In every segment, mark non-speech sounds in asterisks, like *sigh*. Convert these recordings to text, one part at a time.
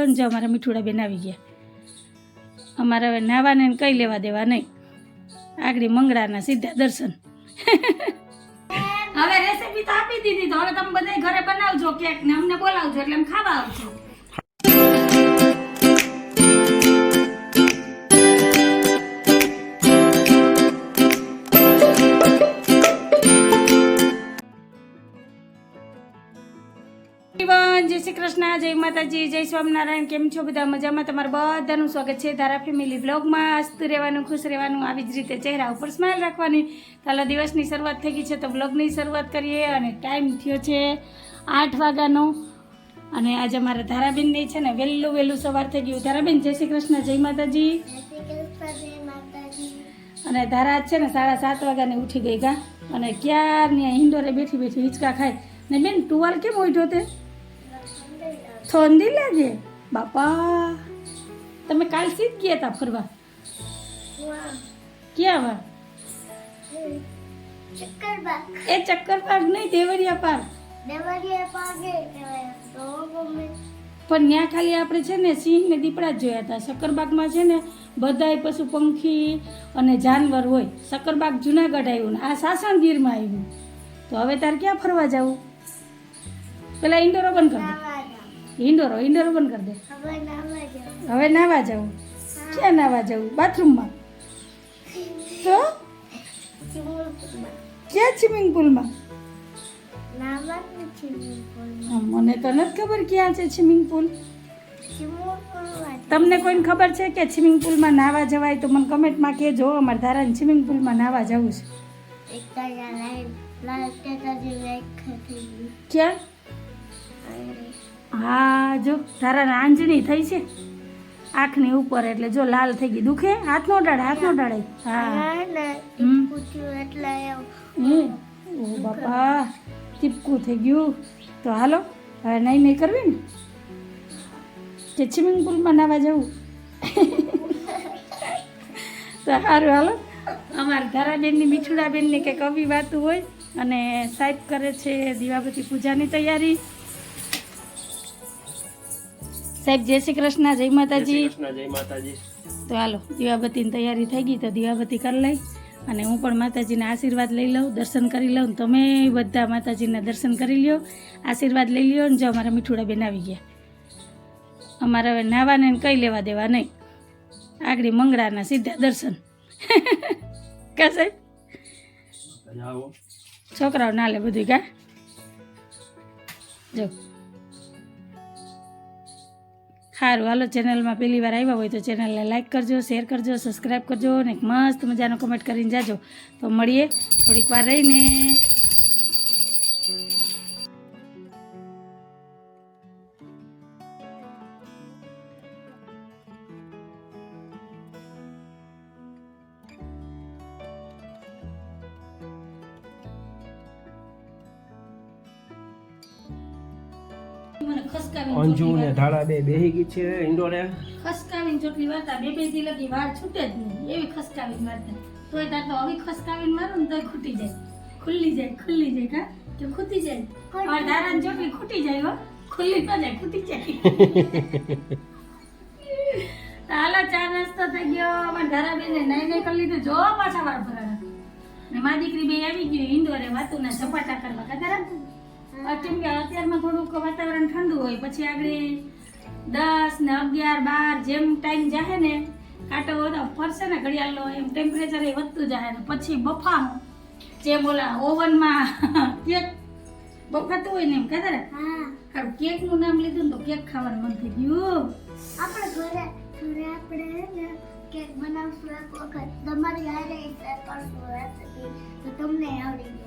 લ્યો ને જો અમારા મીઠુડા બેન આવી ગયા. અમારે હવે નાવાને કંઈ લેવા દેવા નહીં. આગળ મંગળાના સીધા દર્શન. હવે રેસીપી તો આપી દીધી તો હવે તમે બધા ઘરે બનાવજો કેક ને અમને બોલાવજો એટલે એમ ખાવા આવજો. જય શ્રી કૃષ્ણ, જય માતાજી, જય સ્વામિનારાયણ, કેમ છો બધા? મજામાં? તમારું બધાનું સ્વાગત છે ધારા ફેમિલી બ્લોગમાં. હસતું રહેવાનું, ખુશ રહેવાનું, આવી જ રીતે ચહેરા ઉપર સ્માઇલ રાખવાની. તાલા દિવસની શરૂઆત થઈ ગઈ છે તો બ્લોગની શરૂઆત કરીએ અને ટાઈમ થયો છે આઠ વાગ્યાનો. અને આજે મારા ધારાબેનની છે ને વહેલું વહેલું સવાર થઈ ગયું. ધારાબેન, જય શ્રી કૃષ્ણ, જય માતાજી. અને ધારા છે ને સાડા સાત વાગ્યાની ઉઠી ગઈ ગા. અને ક્યારની હિંડોરે બેઠી બેઠી હિંચકા ખાય. ને બેન, ટુવાલ કેમ ઉઠ્યો તે? ઠંડી લાગે? બાપા તમે કાલ સીધ ગયા હતા ફરવા? ક્યાં વા? એ ચક્કર પાર્ક નહીં દેવરિયા પાર્ક. પણ ત્યાં ખાલી આપણે છે ને સિંહ ને દીપડા જ જોયા હતા શક્કરબાગમાં છે ને બધાય પશુ પંખી અને જાનવર હોય. શક્કરબાગ જુનાગઢ આવ્યું ને આ સાસણગીરમાં આવ્યું. તો હવે તારે ક્યાં ફરવા જવું? પેલા ઇન્ડોરો બંધ કર ઇન્ડોરો ઇન્ડોરો બંધ કર દે. હવે નાવા જવું ક્યાં નાવા જવું બાથરૂમમાં? તો? ક્યાં સ્વિમિંગ પુલમાં? મને તો નથી ખબર ક્યાં છે સ્વિમિંગ પુલ. તમને કોઈને ખબર છે કે સ્વિમિંગ પુલમાં નાવા જવાય તો મને કમેન્ટમાં કહેજો અમારે ધારાને સ્વિમિંગ પુલમાં નાવા જવું છે. ક્યાં? હા જો તારા આંજણી થઈ છે. આંખની ઉપર એટલે જો લાલ થઈ ગઈ. દુખે? હાથ નો ડાળે હાથ નો ડાળે હા. ઓ બાપા ચીપકું થઈ ગયું. તો હાલો હવે નહીં નહીં કરવી ને? કે સ્વિમિંગ પુલમાં નાવા જવું? *laughs* તો સારું હાલો. અમારા ધારાબેનની મીઠુડાબેનની કંઈક આવી વાતું હોય અને સાહેબ કરે છે દીવાબતી પૂજાની તૈયારી. સાહેબ જય શ્રી કૃષ્ણ જય માતાજી. જય માતાજી. તો હાલો દીવાબત્તીની તૈયારી થઈ ગઈ તો દીવાબત્તી કરી લઈ અને હું પણ માતાજીના આશીર્વાદ લઈ લઉં દર્શન કરી લઉં તમે બધા માતાજીના દર્શન કરી લ્યો આશીર્વાદ લઈ લ્યો ને જો અમારા મીઠુડા બેન આવી ગયા. અમારે હવે નાવાને કંઈ લેવા દેવા નહીં. આગળ મંગળાના સીધા દર્શન. *laughs* કા સાહેબ? આવો છોકરાઓ ના લે બધું કા? જો. સારું. હાલો ચેનલમાં પહેલી વાર આવ્યા હોય તો ચેનલને લાઈક કરજો શેર કરજો સબસ્ક્રાઈબ કરજો અને મસ્ત મજાનો કમેન્ટ કરીને જાજો. તો મળીએ થોડીક વાર રહીને. ને ધાડા બે બેહી ગઈ છે ઇન્ડોરે ખસકાવીને ચોટલી વાર્તા બે બેથી લગી વાર છૂટે જ નહીં. એવી ખસકાવીને વાર્તા તોય તાર તો હવે ખસકાવીને મારું ને તોય ખૂટી જાય. ખુલ્લી જાય ખુલ્લી જાય કા? કે ખૂટી જાય. પણ દારાની ચોટલી ખૂટી જાય હો. ખુલ્લી તો જાય ખૂટી જાય. *laughs* હાલો ચા નાસ્તો થઈ ગયો. અમારા ધારાબેને નાઈ નાઈ કરી લીધું. જો પાછા વાર ભરાણા. ને મારી દીકરી બે આવી ગઈ ઇન્દોરે વાતુના ઝપાટા કરવા. કદાચ કેમ કે અત્યારમાં થોડુંક વાતાવરણ ઠંડુ હોય પછી આગળ દસ ને અગિયાર બાર જેમ ટાઈમ જાહે ને કાંટો વધો ફરશે ને ઘડિયાળનો એમ ટેમ્પરેચર એ વધતું જાય ને પછી બફાનું જેમ ઓલા ઓવનમાં કેક બફાતું હોય ને એમ કહેતા ને હારું કેકનું નામ લીધું ને તો કેક ખાવાનું મન થઈ ગયું. આપણે ઘરે ઘરે આપણે કેક બનાવશું એક વખત. તમારી હારે કરશું રેસીપી તો તમને આવડી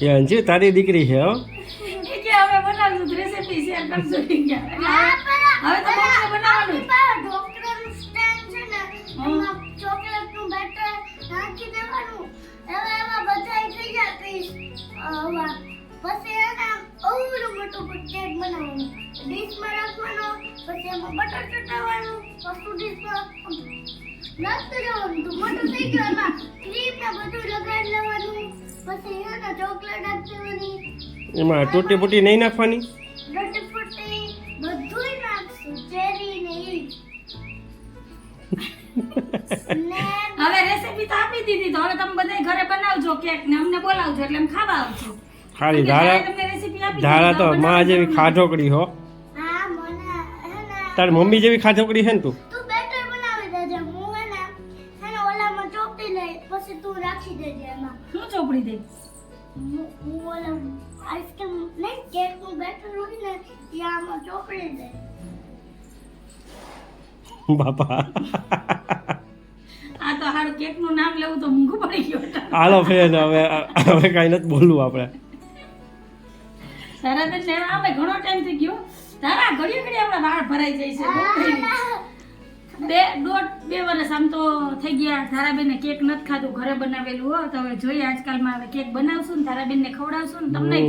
એ અંજુ તારી દીકરી છે હો. એ કે હવે બનાવશું રેસિપી શેર કરજો હવે તો બનાવવાનું. ડોક્ટર ડોક્ટરનું સ્ટેન્ડ છે ને એમાં ચોકલેટનું બેટર નાખી દેવાનું. એવા એવા બધાય થઈ જાય પીસ પછી એને અવળું મોટું કેક બનાવવાનું. ડીશમાં રાખવાનો પછી એમાં બટર ચટાવવાનું પછી ડીશમાં નાખતું જવાનું તો મોટું થઈ ગયું. એમાં ક્રીમ ને બધું લગાડી લેવાનું. પછી એને ચોકલેટ આપી દેવાની. એમાં તૂટી ફૂટી નહીં નાખવાની? ડટી ફૂટી બધુંય નાખશું. ચેરી ને હવે રેસીપી તો આપી દીધી તો હવે તમે બધા ઘરે બનાવજો કેક ને. અમને બોલાવજો એટલે અમે ખાવા આવજો. ખાલી ધારા તમને રેસીપી આપી ધારા તો માં જેવી ખાઢોકડી હો. હા મને હે ને. તારી મમ્મી જેવી ખાઢોકડી છે ને તું? કેકનું બેટર હોય ને એ આમાં ચોપડી દે બાપા. આ તો હારું કેકનું નામ લેવું તો મૂંઘું પડી ગયો હાલો ફેન હવે હવે કાંઈ નથી બોલવું આપણે. તારા ને આપણે ઘણો ટાઈમ થઈ ગયો. તારા ઘડી ઘડી આપણા વાળ ભરાઈ જાય છે બે દોઢ બે વર્ષ આમ તો થઈ ગયા. ધારાબેન કેક નથી ખાધું ઘરે બનાવેલું હો. તો હવે જોઈએ આજકાલમાં હવે કેક બનાવશું ને ધારાબેન ને ખવડાવશું ને તમને.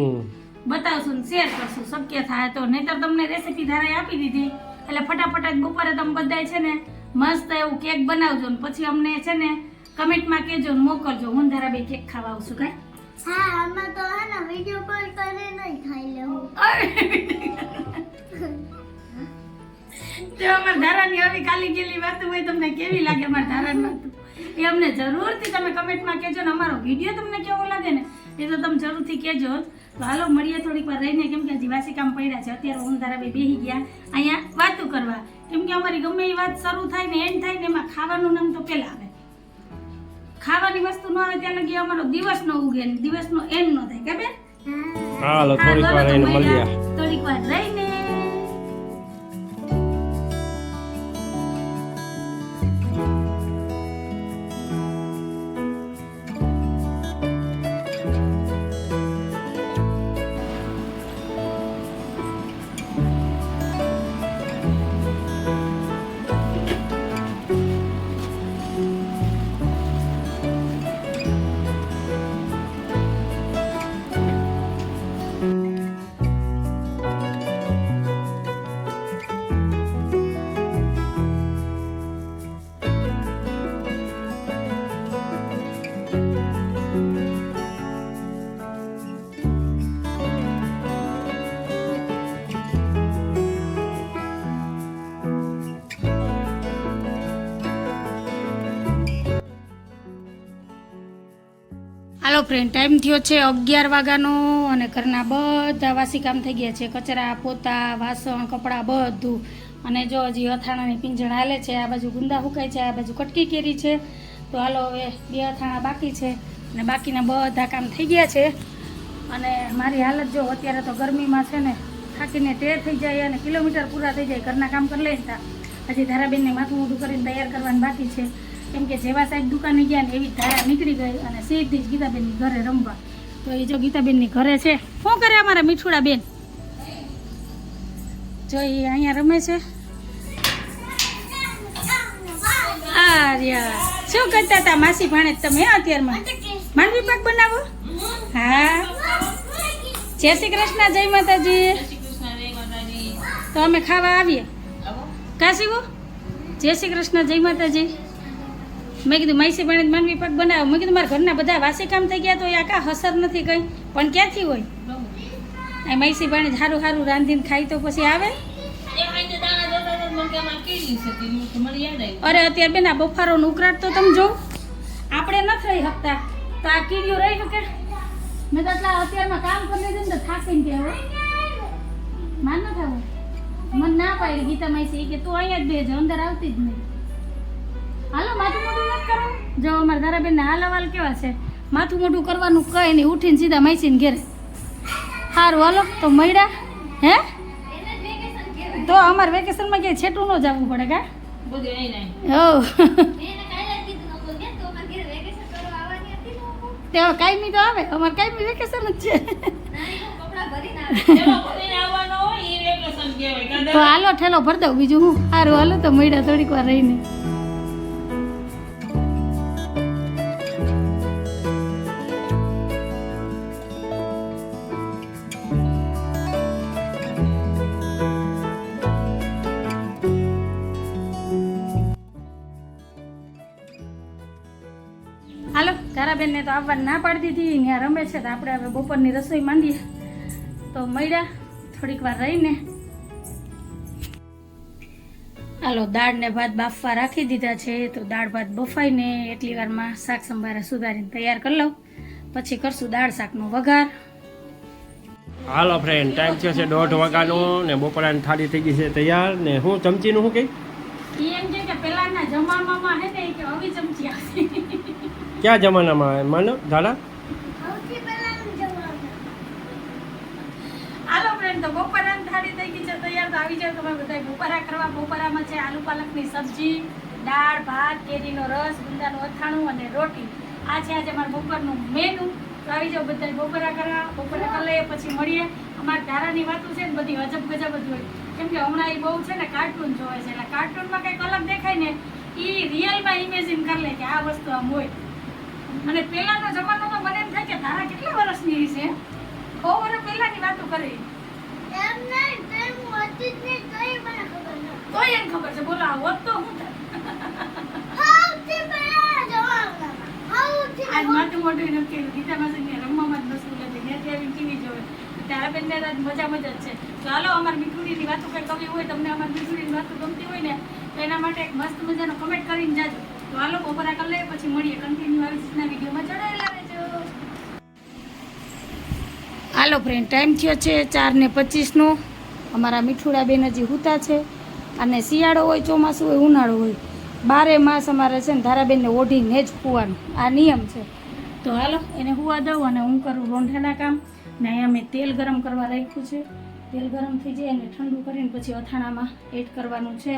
બતાવશું ને શેર કરશું. શક્ય થાય તો. નહીતર તમને રેસીપી ધારાએ આપી દીધી. એટલે ફટાફટ જ બપોરે તમે બધાય છે ને મસ્ત એવું કેક બનાવજો ને પછી અમને છે ને કમેન્ટમાં કહેજો ને મોકલજો. હું ધારા બે કેક ખાવા આવશું કાંઈ? હા આમાં તો હે ને વિડિયો કોલ કરે નહીં ખાઈ લેવું તે અમારા ધારાની આવી કાલી ગયેલી વાતો હોય તમને કેવી લાગે અમારા ધારાની વાતો? એ અમને જરૂરથી તમે કમેન્ટમાં કહેજો ને અમારો વીડિયો તમને કેવો લાગે ને એ તો તમે જરૂરથી કહેજો. જ. તો હાલો મળીએ થોડીક વાર રહીને. કેમ કે હજી વાસી કામ પડ્યા છે. અત્યારે હું ધારા બે બેસી ગયા. અહીંયા વાતો કરવા. કેમ કે અમારી ગમે એ વાત શરૂ થાય ને એન્ડ થાય ને એમાં ખાવાનું નામ તો પેલા આવે. ખાવાની વસ્તુ ન આવે ત્યાં લગી અમારો દિવસ નો ઉગે દિવસ નો એન્ડ નો થાય. કે બેન? હાલો થોડીક વાર રહીને મળીએ. થોડીક વાર રહીને ફ્રેન્ડ ટાઈમ થયો છે અગિયાર વાગ્યાનો અને ઘરના બધા વાસી કામ થઈ ગયા છે. કચરા, પોતા, વાસણ, કપડાં બધું. અને જો હજી અથાણાની પિંજણ હાલે છે, આ બાજુ ગુંદા હુકાય છે, આ બાજુ કટકી કેરી છે. તો હાલો હવે બે અથાણા બાકી છે અને બાકીના બધા કામ થઈ ગયા છે. અને મારી હાલત જો અત્યારે તો ગરમીમાં છે ને, થાકીને ટેર થઈ જાય અને કિલોમીટર પૂરા થઈ જાય. ઘરના કામ કરી લઈને હતા હજી ધારાબેનને માથું મોઢું કરીને તૈયાર કરવાનું બાકી છે. કેમ કે જેવા સાહેબ દુકાને ગયા ને એવી ધારા નીકળી ગઈ અને સીધી જ ગીતાબેનની ઘરે રમવા. તો એ જો ગીતાબેનની ઘરે છે શું કરે અમારા મીઠુડા બેન? જો એ અહીંયા રમે છે. શું કરતા હતા માસી ભાણે? તમે અત્યારમાં? માંડવી પાક બનાવો? હા. જય શ્રી કૃષ્ણ જય માતાજી. તો અમે ખાવા આવીએ. કાશીવો જય શ્રી કૃષ્ણ જય માતાજી. મેં કીધું માઈસી પાણી માંડવી પાક બનાવ્યો મેં કીધું, મારા ઘરના બધા વાસી કામ થઈ ગયા તો એ આખા હસર નથી કઈ, પણ ક્યાંથી હોય? આ માઈસી પાણી સારું સારું રાંધીને ખાઈ તો પછી આવે. અરે, અત્યારે બેન આ બફારો નો ઉકળાટ તો તમે જો આપણે નથી રહી શકતા. તો આ કીડીઓ રહી શકે? મેં તો એટલા અત્યારમાં કામ કરી લીધું ને તો થાકીને કે હવે માન ન થવું મન ના પાડી ગીતા માસી કે તું અહીંયા જ બેજો અંદર આવતી જ નહીં. હાલો માથું મોઢું નથી કરવું જો અમારા ધારાબેન ને હાલ હવાલ કેવા છે? માથું મોઢું કરવાનું કઈ નહીં ઉઠીને સીધા માસીને ઘેરે. સારું હાલો તો મળ્યા હે? તો અમારે વેકેશનમાં ક્યાંય છેટું ન જવું પડે કા? હો. તે કાયમી તો આવે અમારે કાયમી વેકેશન જ છે. તો હાલો ઠેલો ભર દઉં બીજું હું. સારું હાલો તો મળ્યા થોડીક વાર રહીને. હાલો ધારાબેનને તો આવવા ના પાડી દીધી ત્યાં રમે છે તો આપણે હવે બપોરની રસોઈ માંડીએ. તો મળ્યા થોડીક વાર રહીને. હાલો દાળ ને ભાત બાફવા રાખી દીધા છે તો દાળ ભાત બફાઈને એટલી વારમાં શાક સંભારા સુધારીને તૈયાર કરી લઉં. પછી કરશું દાળ શાકનો વઘાર. હાલો ફ્રેન્ડ ટાઈમ થયો છે દોઢ વાગ્યાનો ને બપોરાની થાળી થઈ ગઈ છે તૈયાર. ને હું ચમચીનું શું કહી? એમ કે પેલાના જમાનામાં હે ને કે આવી ચમચી આવતી ક્યાં જમાનામાં માનો દાદા હાલો ફ્રેન્ડ તો બપોરાની થાળી થઈ ગઈ છે, તૈયાર તો આવી જાવ તમે બધા બપોરા કરવા બપોરામાં છે આલુ પાલકની સબ્જી, દાળ, ભાત, કેરીનો રસ, ગુંદાનું અથાણું અને રોટી. આ છે આજે મારા બપોરનું મેનુ તો આવી જાવ બધા બપોરા કરવા. બપોરા કરી પછી મળીએ. અમારા ધારાની વાતો છે ને બધી અજબ ગજબ જ હોય. કેમ હમણાં એ બહુ છે ને કાર્ટૂન જોવે છે. એટલે કાર્ટૂનમાં કંઈક અલગ દેખાય ને એ રિયલમાં ઇમેજિન કરી લે કે આ વસ્તુ આમ હોય. અને પહેલાનો જમાનો તો મને એમ થાય કે તારા કેટલા વર્ષની છે? બહુ વર્ષ પહેલાની વાતો કરી. એમ નહીં તેમ હતી જ નહીં તોય મને ખબર ન તો એમ ખબર છે બોલો હોત તો હું આજ માથું મોઢું નથી કે ગીતા માસી રમવામાં જ મશગુલ હતી ને આવી ટીવી જોવે. ત્યારે બેન આજ મજા મજા જ છે. ચાલો અમારી મીઠુડીની વાતો કંઈ કવિ હોય તમને અમારી મીઠુડીની વાતો ગમતી હોય ને તો એના માટે એક મસ્ત મજાનો કમેન્ટ કરીને જાજો. તો હાલો બપોરા કરી લઈએ, પછી મળીએ. કન્ટિન્યુ આવી રીતના વિડીયોમાં જોડાયેલા હાલો ફ્રેન્ડ ટાઈમ થયો છે ચાર ને પચીસનો અમારા મીઠુડાબેન હજી હુતા છે. અને શિયાળો હોય, ચોમાસું હોય, ઉનાળો હોય, બારે માસ અમારે છે ને ધારાબેનને ઓઢીને જ પૂવાનું આ નિયમ છે. તો હાલો, એને હુવા દઉં અને હું કરું રોંઢાના કામ. ને અહીંયા મેં તેલ ગરમ કરવા રાખ્યું છે. તેલ ગરમ થઈ જાય અને ઠંડુ કરીને પછી અથાણામાં એડ કરવાનું છે.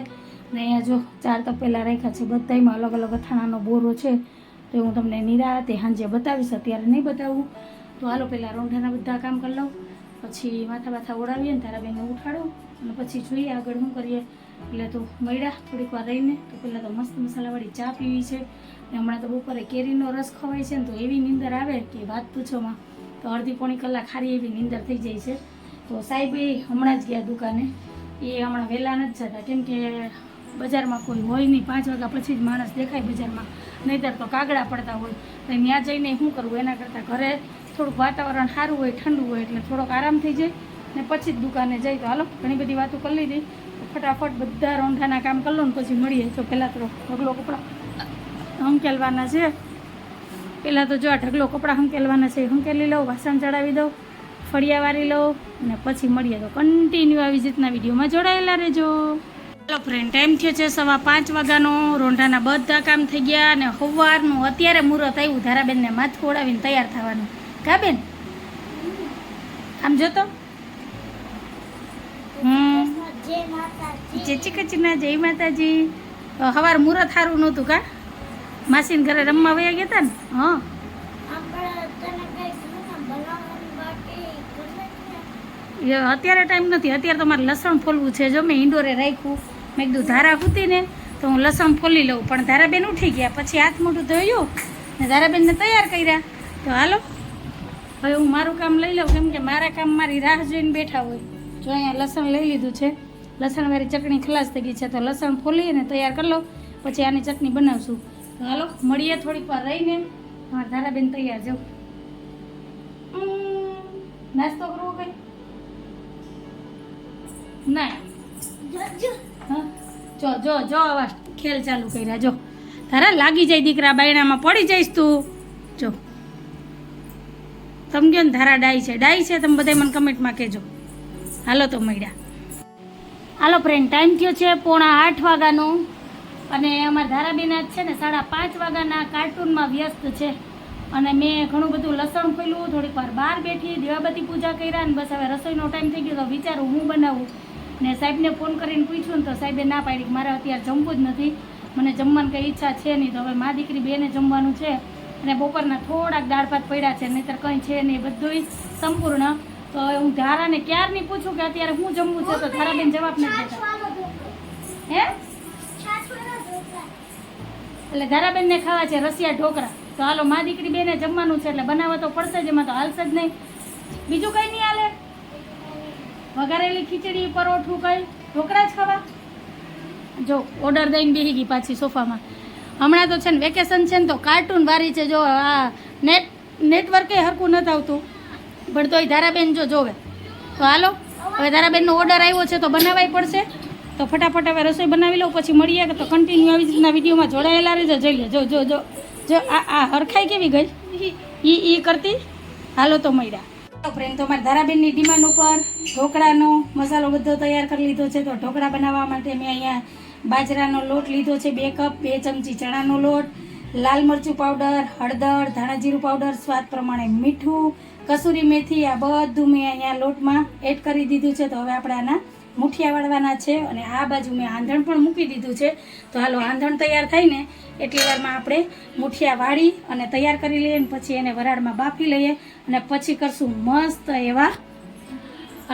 ને અહીંયા જો ચાર તપેલા રાખ્યા છે બધામાં અલગ અલગ અથાણાનો બોરો છે. તો હું તમને નિરાતે સાંજે બતાવીશ, અત્યારે નહીં બતાવું. તો હાલો પહેલાં રોંઢાના બધા કામ કરી લઉં. પછી માથા માથા ઓળાવીએ ને તારા બેનને ઉઠાડું. અને પછી જોઈએ આગળ શું કરીએ. એટલે તો મળ્યા થોડીક વાર રહીને. તો પહેલાં તો મસ્ત મસાલાવાળી ચા પીવી છે. ને હમણાં તો બપોરે કેરીનો રસ ખવાય છે ને તો એવી નીંદર આવે કે વાત પૂછોમાં. તો અડધી પોણી કલાક ખારી એવી નીંદર થઈ જાય છે. તો સાહેબ એ હમણાં જ ગયા દુકાને. એ હમણાં વહેલા નથી જતા. કેમ કે બજારમાં કોઈ હોય નહીં. પાંચ વાગ્યા પછી જ માણસ દેખાય બજારમાં. નહીંતર તો કાગડા પડતા હોય. તો ત્યાં જઈને શું કરવું? એના કરતાં ઘરે થોડુંક વાતાવરણ સારું હોય, ઠંડુ હોય એટલે થોડોક આરામ થઈ જાય ને પછી જ દુકાને જઈ તો હાલો, ઘણી બધી વાતો કરી લીધી. ફટાફટ બધા રોંઢાના કામ કરી લો ને પછી મળીએ. તો પહેલાં તો ઢગલો કપડાં હંકેલવાના છે. પહેલાં તો જો આ ઢગલો કપડાં હંકેલવાના છે હંકેલી લઉં, વાસણ ચડાવી દઉં. ફળિયા વારી લઉં અને પછી મળીએ તો કન્ટિન્યુ આવી રીતના વિડીયોમાં જોડાયેલા રહેજો. ચાલો ફ્રેન્ડ ટાઈમ થયો છે? સવા પાંચ વાગ્યાનો રોંઢાના બધા કામ થઈ ગયા અને સવારનું અત્યારે મુહૂર્ત આવ્યું. ધારાબેનને માથું ઓળાવીને તૈયાર થવાનું. કા બેન? આમ જોતો હમ. જય કૃષ્ણ જય માતાજી. સવાર મુહૂર્ત સારું નહોતું કા? માસીને ઘરે રમવા વયા ગયા હતા ને? હા આપણે તને કઈ શું બનાવવાની બાકી ગમે છે એ અત્યારે ટાઈમ નથી. અત્યારે તો મારે લસણ ફોલવું છે. જો મેં ઇન્ડોરે રાખ્યું, મેં કીધું ધારા ખૂતીને તો હું લસણ ફોલી લઉં. પણ ધારાબેન ઉઠી ગયા. પછી હાથ મોઢું ધોયું ને ધારાબેનને તૈયાર કર્યા. તો હાલો, હવે હું મારું કામ લઈ લઉં. કેમ કે મારા કામ મારી રાહ જોઈને બેઠા હોય. જો અહીંયા લસણ લઈ લીધું છે. લસણવાળી ચટણી ખલાસ થઈ ગઈ છે. તો લસણ ફોલીએ ને તૈયાર કરી લો પછી આની ચટણી બનાવશું. તો હાલો, મળીએ થોડીક વાર રહીને. ધારાબેન તૈયાર જાઉં નાસ્તો કઈ ના જો જો જો, આવા ખેલ ચાલુ કર્યા, જો. તારા લાગી જાય દીકરા બાયણામાં, પડી જઈશ તું. જો. તમે કહો ને ધારા ડાય છે ડાય છે, તમે બધા મને કમેન્ટમાં કહેજો. હાલો તો મળ્યા. હાલો ફ્રેન્ડ ટાઈમ થયો છે પોણા આઠ વાગ્યાનો. અને અમારા ધારાબેન આજ છે ને સાડા પાંચ વાગ્યાના કાર્ટૂનમાં વ્યસ્ત છે. અને મેં ઘણું બધું લસણ ખોલ્યું, થોડીક વાર બહાર બેઠી દેવાબતી પૂજા કર્યા અને બસ હવે રસોઈનો ટાઈમ થઈ ગયો તો વિચારું હું બનાવું. ને સાહેબને ફોન કરીને પૂછ્યું ને તો સાહેબે ના પાડી કે મારે અત્યારે જમવું જ નથી. મને જમવાની કંઈ ઈચ્છા છે નહીં. તો હવે મા દીકરી બેને જમવાનું છે અને બપોરના થોડાક દાળ ભાત પડ્યા છે. નહીંતર કંઈ છે નહીં. બધુંય સંપૂર્ણ. તો હવે હું ધારાને ક્યારની પૂછું કે અત્યારે હું જમવું છે? તો ધારાબેન જવાબ નથી દેતા. હે? એટલે ધારાબેનને ખાવા છે રસિયા ઢોકળા. તો હાલો મા દીકરી બેને જમવાનું છે એટલે બનાવવા તો પડશે જ એમાં તો હાલશે જ નહીં. બીજું કંઈ નહીં હાલે? વઘારેલી ખીચડી, પરોઠું કંઈ? ઢોકળા જ ખાવા? જો ઓર્ડર દઈને બેસી ગઈ પાછી સોફામાં. હમણાં તો છે ને વેકેશન છે ને તો કાર્ટૂન વારી છે જો, આ નેટ નેટવર્કે હરખું નથી આવતું. પણ તોય ધારાબેન જો જોવે. તો હાલો, હવે ધારાબેનનો ઓર્ડર આવ્યો છે તો બનાવવાય પડશે. તો ફટાફટ હવે રસોઈ બનાવી લઉં, પછી મળીએ. કે તો કન્ટિન્યુ આવી રીતના વિડીયોમાં જોડાયેલા રહેજો. જોઈ લે જો જો જો જો, આ આ હરખાઈ કેવી ગઈ? ઈ ઈ કરતી? હાલો તો મળ્યા. તો ફ્રેન્ડ તો મારા ધારાબેનની ડિમાન્ડ ઉપર ઢોકળાનો મસાલો બધો તૈયાર કરી લીધો છે. તો ઢોકળા બનાવવા માટે મેં અહીંયા બાજરાનો લોટ લીધો છે, બે કપ, બે ચમચી ચણાનો લોટ, લાલ મરચું પાવડર, હળદર ધાણા જીરું પાવડર, સ્વાદ પ્રમાણે મીઠું, કસૂરી મેથી, આ બધું મેં અહીંયા લોટમાં એડ કરી દીધું છે. તો હવે આપણે આના મુઠિયા વાળવાના છે અને આ બાજુ મેં આંધણ પણ મૂકી દીધું છે. તો હાલો, આંધણ તૈયાર થાય ને એટલી વારમાં આપણે મુઠિયા વાળી અને તૈયાર કરી લઈએ પછી એને વરાળમાં બાફી લઈએ અને પછી કરશું મસ્ત એવા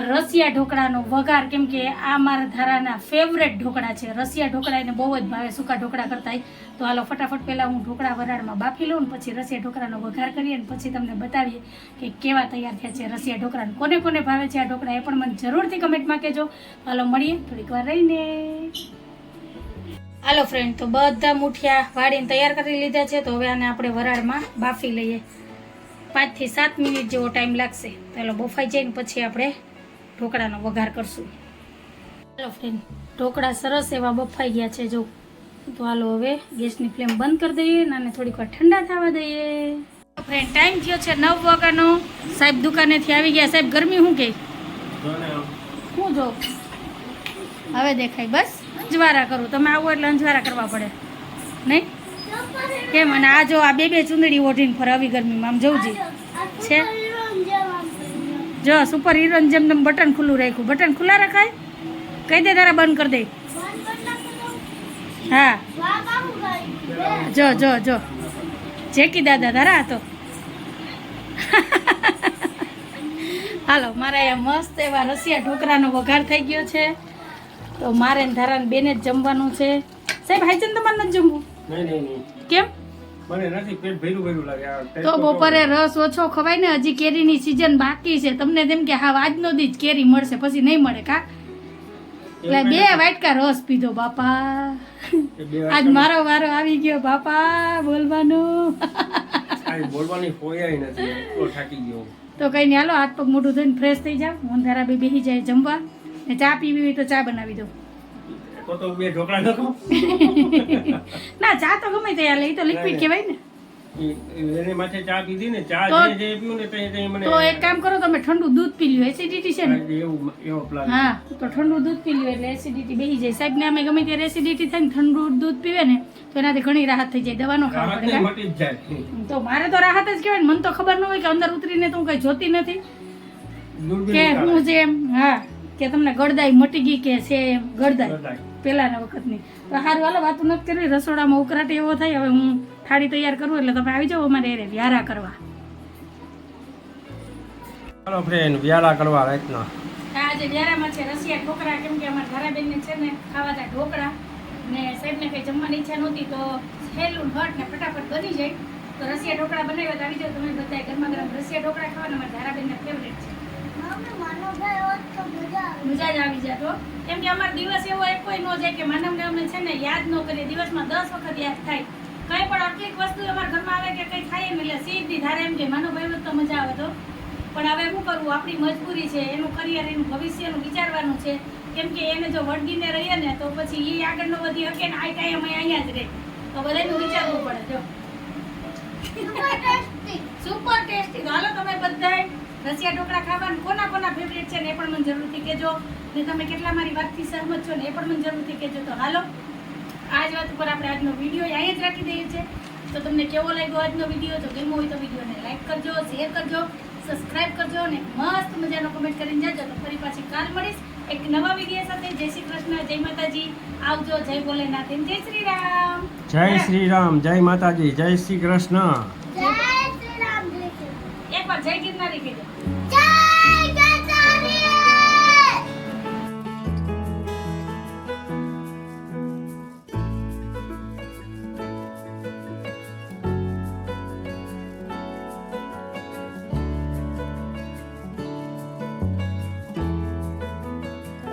રસિયા ઢોકળાનો વઘાર, કેમ કે આ મારા ધારાના ફેવરેટ ઢોકળા છે. રસિયા ઢોકળા એને બહુ જ ભાવે, સૂકા ઢોકળા કરતા તો હાલો ફટાફટ પહેલાં હું ઢોકળા વરાળમાં બાફી લઉં પછી રસિયા ઢોકળાનો વઘાર કરીએ અને પછી તમને બતાવીએ કે કેવા તૈયાર થયા છે રસિયા ઢોકળાને. કોને કોને ભાવે છે આ ઢોકળા એ પણ મને જરૂરથી કમેન્ટમાં કહેજો. હાલો મળીએ થોડીક વાર રહીને. હાલો ફ્રેન્ડ તો બધા મુઠિયા વાળીને તૈયાર કરી લીધા છે. તો હવે આને આપણે વરાળમાં બાફી લઈએ. પાંચથી સાત મિનિટ જેવો ટાઈમ લાગશે. ચાલો બફાઈ જાય ને પછી આપણે ઢોકળાનો વઘાર કરશું. ચાલો ફ્રેન્ડ ઢોકળા સરસ એવા બફાઈ ગયા છે. જો, તો હાલો હવે ગેસની ફ્લેમ બંધ કરી દઈએ અને થોડીક વાર ઠંડા થવા દઈએ. ફ્રેન્ડ ટાઈમ થયો છે નવ વાગ્યાનો. સાહેબ દુકાનેથી આવી ગયા. સાહેબ, ગરમી શું કે? શું જો? હવે દેખાય. બસ, અંજવારા કરું. તમે આવો એટલે અંજવારા કરવા પડે. નહીં? કેમ? અને આ જો આ બે બે ચૂંદડી ઓઢીને ફરે આવી ગરમીમાં. આમ જવું છે? જો સુપર હીરો જેમ તેમ બટન ખુલ્લું રાખ્યું. બટન ખુલ્લા રખાય? કહી દે તારા બંધ કરી દે. હા. જો જો જો. જેકી દાદા તારા હતો હાલો મારા અહીંયા મસ્ત એવા રસિયા ઢોકરાનો વઘાર થઈ ગયો છે. તો મારે ધારાને બેને જ જમવાનું છે. સાહેબ હાઈચન તમારે નથી જમવું? કેમ? તો બપોરે રસ ઓછો ખવાય ને હજી કેરીની સિઝન બાકી છે. તમને તેમ કે હા આજનો દી જ કેરી મળશે પછી નહીં મળે કા? એટલે બે વાટકા રસ પીધો બાપા. આજ મારો વારો આવી ગયો બાપા બોલવાનું. બોલવાની હોય નથી થાકી ગયો. તો કઈ નહીં હાલો હાથ પગ મોઢું ધોઈને ફ્રેશ થઈ જાવ અંધારા બે બેસી જાય જમવા. ને ચા પીવી હોય તો ચા બનાવી દો. તો તો બે ઢોકળા ન *laughs* ના ચા તો ગમે તે હાલે એ તો લિક્વિડ કહેવાય ને. ઈ- ઈ એને માથે ચા પીધી ને ચા તો- જે જે પીવું ને તે તે મને તો એક કામ કરો તમે ઠંડુ દૂધ પી લ્યો એસિડિટી છે ને. એવું એવો પ્લાન હા તો ઠંડુ દૂધ પી લ્યો એટલે એસિડિટી બેસી જાય. સાહેબને અમે ગમે ત્યારે એસિડિટી થાય ને ઠંડુ દૂધ પીવે ને તો એનાથી ઘણી રાહત થઈ જાય. દવાનો ખાવા પડે ને તો મારે તો રાહત જ કહેવાય ને મને તો ખબર ન હોય કે અંદર ઉતરીને તો હું કઈ જોતી નથી. કે. હું જેમ હા કે તમને ગળદાઈ મટી ગઈ કે છે એમ ગળદાઈ બધાય. વખતની. તો સારું હાલો વાતો નથી કરવી. રસોડામાં ઉકરાટ એવો થાય હવે હું થાળી તૈયાર કરું એટલે તમે આવી જાઓ અમારે એરે વ્યારા કરવા. હાલો ફ્રેન્ડ વ્યારા કરવા રાતના. આજે વ્યારામાં છે રસિયા ઢોકળા કેમ કે અમારા ધારાબેનને છે ને ખાવા હતા ઢોકળા. ને સાહેબને કંઈ જમવાની ઈચ્છા નહોતી તો સહેલું હટ ને ફટાફટ બની જાય. તો રસિયા ઢોકળા બનાવ્યા તો આવી જાઓ તમે બધા ગરમા ગરમ રસિયા ઢોકળા ખાવાના. અમારા ધારાબેનના ફેવરેટ છે. મજા જ આવી જાય તો કેમ કે અમારો દિવસ એવો એક કોઈ ન જાય કે માનવને અમે છે ને યાદ ન કરીએ. દિવસમાં દસ વખત યાદ થાય. કંઈ પણ આટલી વસ્તુ અમારા ઘરમાં આવે કે કંઈ ખાઈએ ને એટલે સીધી ધારે એમ કે માનો ભાઈ તો મજા આવે તો. પણ હવે શું કરવું? આપણી મજબૂરી છે એનું કરિયર એનું ભવિષ્યનું વિચારવાનું છે. કેમ કે એને જો વળગીને રહીએ ને તો પછી એ આગળ ન વધી શકે ને આ ટાઈમ અહીંયા જ રહે. તો બધાનું વિચારવું પડે જો. સુપર ટેસ્ટી હાલો તમે બધાય રસિયા ઢોકળા ખાવાનું કોના કોના ફેવરેટ છે ને એ પણ મને જરૂરથી કહેજો. ને તમે કેટલા મારી વાતથી સહમત છો ને એ પણ મને જરૂરથી કહેજો. તો હાલો આ જ વાત ઉપર આપણે આજનો વીડિયો અહીંયા જ રાખી દઈએ છીએ. તો તમને કેવો લાગ્યો આજનો વીડિયો? તો ગમ્યો હોય તો વિડીયોને લાઈક કરજો શેર કરજો સબસ્ક્રાઇબ કરજો અને મસ્ત મજાનો કમેન્ટ કરીને જાજો. તો ફરી પાછી કાલ મળીશ એક નવા વીડિયો સાથે. જય શ્રી કૃષ્ણ જય માતાજી. આવજો જય ભોલેનાથ જય શ્રી રામ. જય શ્રી રામ જય માતાજી જય શ્રી કૃષ્ણ.